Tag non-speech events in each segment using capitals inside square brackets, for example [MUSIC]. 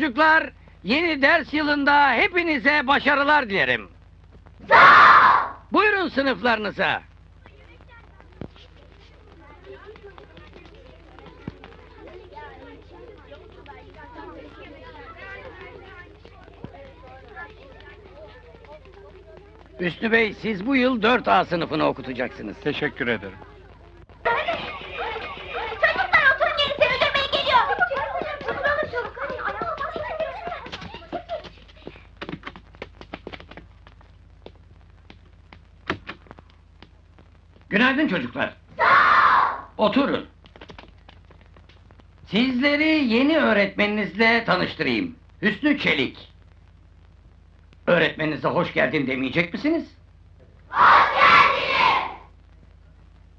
Çocuklar, yeni ders yılında hepinize başarılar dilerim. Buyurun sınıflarınıza. Üstü Bey, siz bu yıl 4A sınıfını okutacaksınız. Teşekkür ederim. Çocuklar oturun gelin seni öldürmeye geliyor. Oturalım çabuk hadi. Ayağıma Günaydın çocuklar. Oturun. Sizleri yeni öğretmeninizle tanıştırayım. Hüsnü Çelik. Öğretmeninize hoş geldin demeyecek misiniz?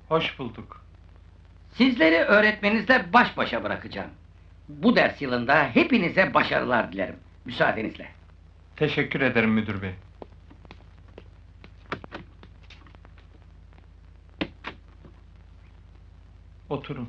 Hoş bulduk. Sizleri öğretmeninizle baş başa bırakacağım. Bu ders yılında hepinize başarılar dilerim. Müsaadenizle. Teşekkür ederim müdür bey. Oturun.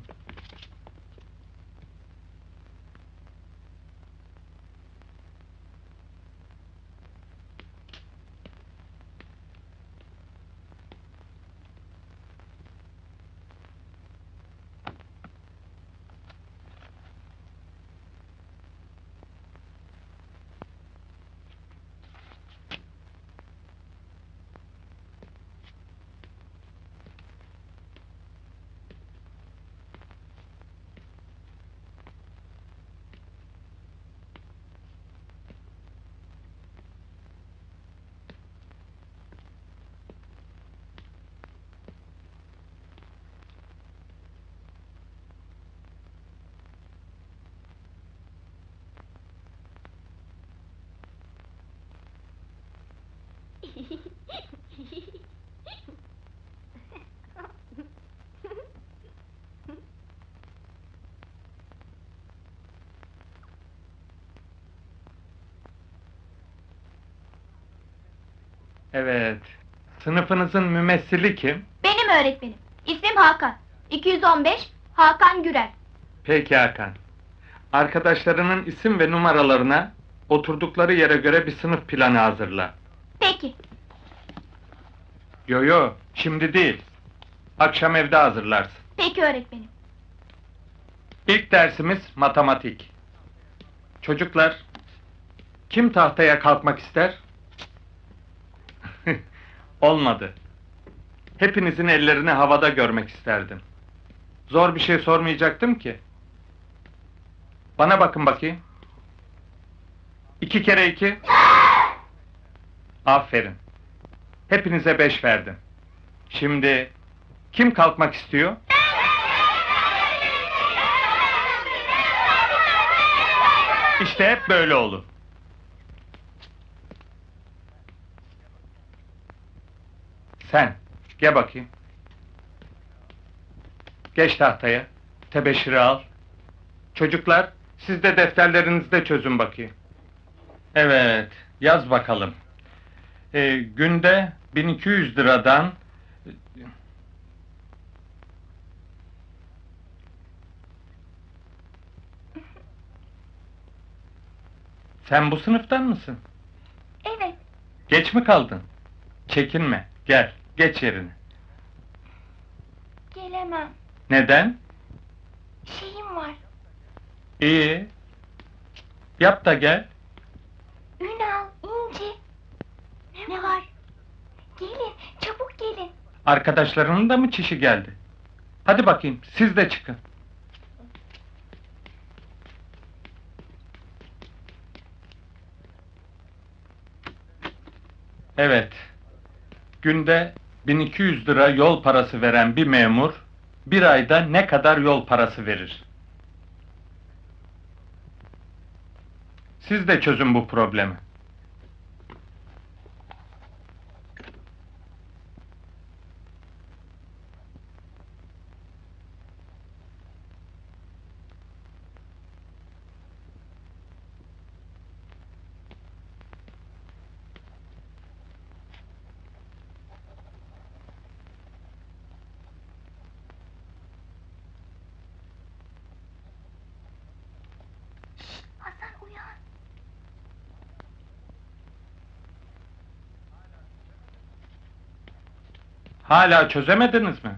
Evet. Sınıfınızın mümessili kim? Benim öğretmenim. İsmim Hakan. 215 Hakan Gürel. Peki Hakan. Arkadaşlarının isim ve numaralarına oturdukları yere göre bir sınıf planı hazırla. Yo yo, şimdi değil. Akşam evde hazırlarsın. Peki öğretmenim. İlk dersimiz matematik. Çocuklar, kim tahtaya kalkmak ister? [LAUGHS] Olmadı. Hepinizin ellerini havada görmek isterdim. Zor bir şey sormayacaktım ki. Bana bakın bakayım. İki kere iki. [LAUGHS] Aferin. Hepinize beş verdim. Şimdi kim kalkmak istiyor? İşte hep böyle olur. Sen, gel bakayım. Geç tahtaya, tebeşiri al. Çocuklar, siz de defterlerinizde çözün bakayım. Evet, yaz bakalım. Ee, günde 1200 liradan... Sen bu sınıftan mısın? Evet. Geç mi kaldın? Çekinme, gel, geç yerine. Gelemem. Neden? Şeyim var. İyi. Yap da gel. Ünal, İnci. Ne, var? Gelin, çabuk gelin. Arkadaşlarının da mı çişi geldi? Hadi bakayım, siz de çıkın. Evet. Günde 1200 lira yol parası veren bir memur, bir ayda ne kadar yol parası verir? Siz de çözün bu problemi. Hasan uyan. Hala çözemediniz mi?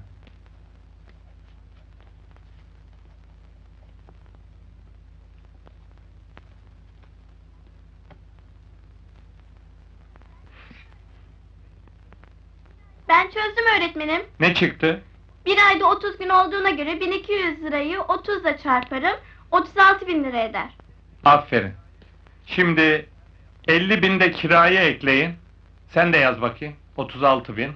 Ben çözdüm öğretmenim. Ne çıktı? Bir ayda 30 gün olduğuna göre 1200 lirayı 30 ile çarparım. 36 bin lira eder. Aferin. Şimdi 50 bin de kiraya ekleyin. Sen de yaz bakayım. 36 bin.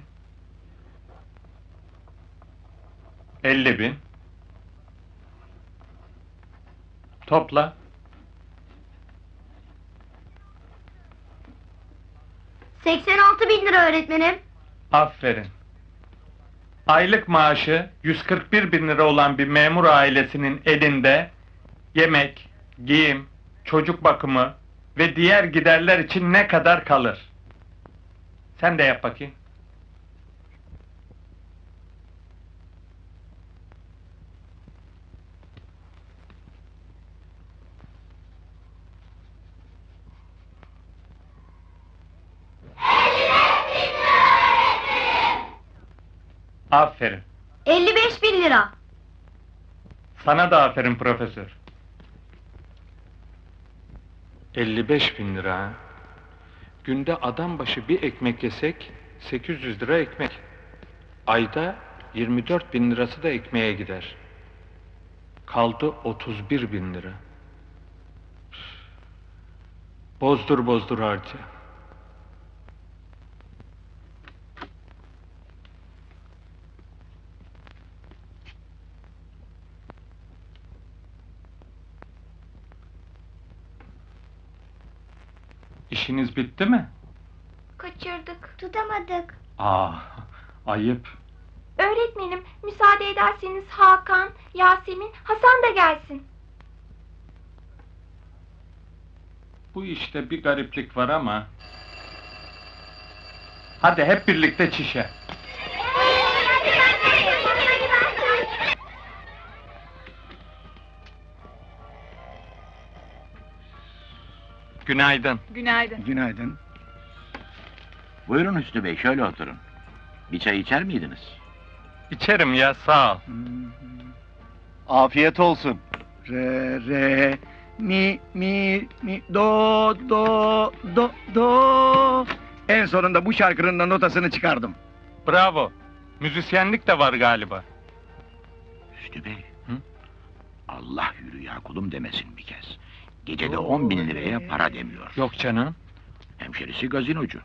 50 bin. Topla. ...86 bin lira öğretmenim. Aferin. Aylık maaşı 141 bin lira olan bir memur ailesinin elinde yemek, giyim, çocuk bakımı ve diğer giderler için ne kadar kalır? Sen de yap bakayım. Aferin. 55 bin lira. Sana da aferin profesör. 55 bin lira. ha? Günde adam başı bir ekmek yesek 800 lira ekmek. Ayda 24 bin lirası da ekmeğe gider. Kaldı 31 bin lira. Bozdur bozdur harca. İşiniz bitti mi? Kaçırdık. Tutamadık. Aa, ayıp. Öğretmenim, müsaade ederseniz Hakan, Yasemin, Hasan da gelsin. Bu işte bir gariplik var ama. Hadi hep birlikte çişe. Günaydın. Günaydın. Günaydın. Buyurun Hüsnü Bey, şöyle oturun. Bir çay içer miydiniz? İçerim ya sağ ol. Afiyet olsun. Re re mi mi mi do do do do. En sonunda bu şarkının da notasını çıkardım. Bravo. Müzisyenlik de var galiba. Hüsnü Bey. Hı? Allah yürü ya kulum demesin bir kez. Gecede on bin liraya para demiyor. Yok canım. Hemşerisi gazinocu.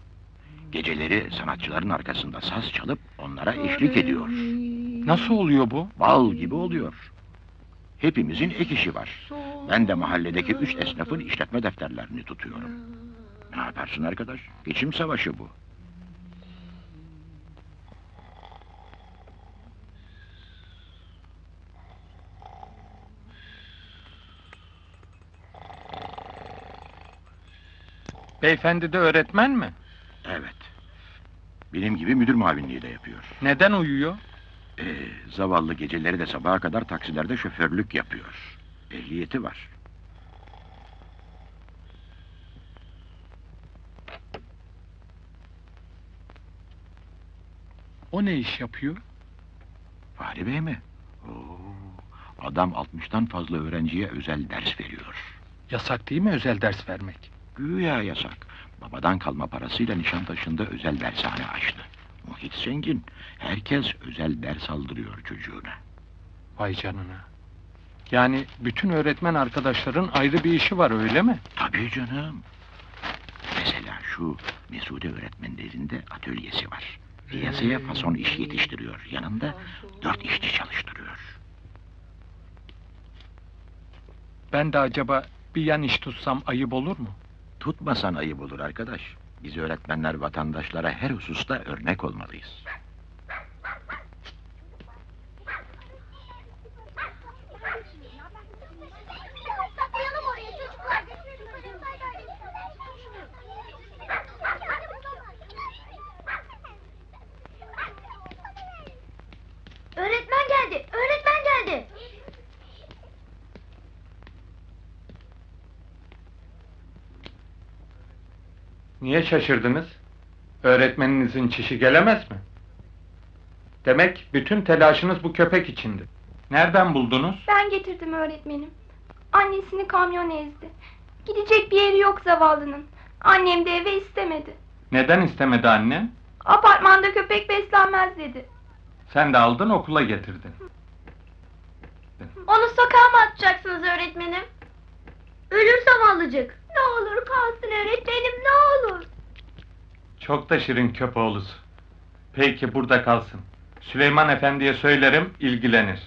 Geceleri sanatçıların arkasında saz çalıp onlara eşlik ediyor. Nasıl oluyor bu? Bal gibi oluyor. Hepimizin ek işi var. Ben de mahalledeki üç esnafın işletme defterlerini tutuyorum. Ne yaparsın arkadaş? Geçim savaşı bu. Beyefendi de öğretmen mi? Evet. Benim gibi müdür muavinliği de yapıyor. Neden uyuyor? Ee, zavallı geceleri de sabaha kadar taksilerde şoförlük yapıyor. Ehliyeti var. O ne iş yapıyor? Fahri Bey mi? Oo, adam 60'tan fazla öğrenciye özel ders veriyor. Yasak değil mi özel ders vermek? Güya yasak. Babadan kalma parasıyla Nişantaşı'nda özel dershane açtı. Muhit zengin. Herkes özel ders aldırıyor çocuğuna. Vay canına. Yani bütün öğretmen arkadaşların ayrı bir işi var öyle mi? Tabii canım. Mesela şu Mesude öğretmenlerinde atölyesi var. Piyasaya fason iş yetiştiriyor. Yanında dört işçi çalıştırıyor. Ben de acaba bir yan iş tutsam ayıp olur mu? Tutmasan ayıp olur arkadaş. Biz öğretmenler vatandaşlara her hususta örnek olmalıyız. Saklayalım oraya çocuklar. Öğretmen geldi. Öğretmen geldi. Niye şaşırdınız? Öğretmeninizin çişi gelemez mi? Demek bütün telaşınız bu köpek içindi. Nereden buldunuz? Ben getirdim öğretmenim. Annesini kamyon ezdi. Gidecek bir yeri yok zavallının. Annem de eve istemedi. Neden istemedi annen? Apartmanda köpek beslenmez dedi. Sen de aldın okula getirdin. Onu sokağa mı atacaksınız öğretmenim? Ölür zavallıcık. Ne olur kalsın öğretmenim ne olur. Çok da şirin köpoğlusu. Peki burada kalsın. Süleyman Efendi'ye söylerim ilgilenir.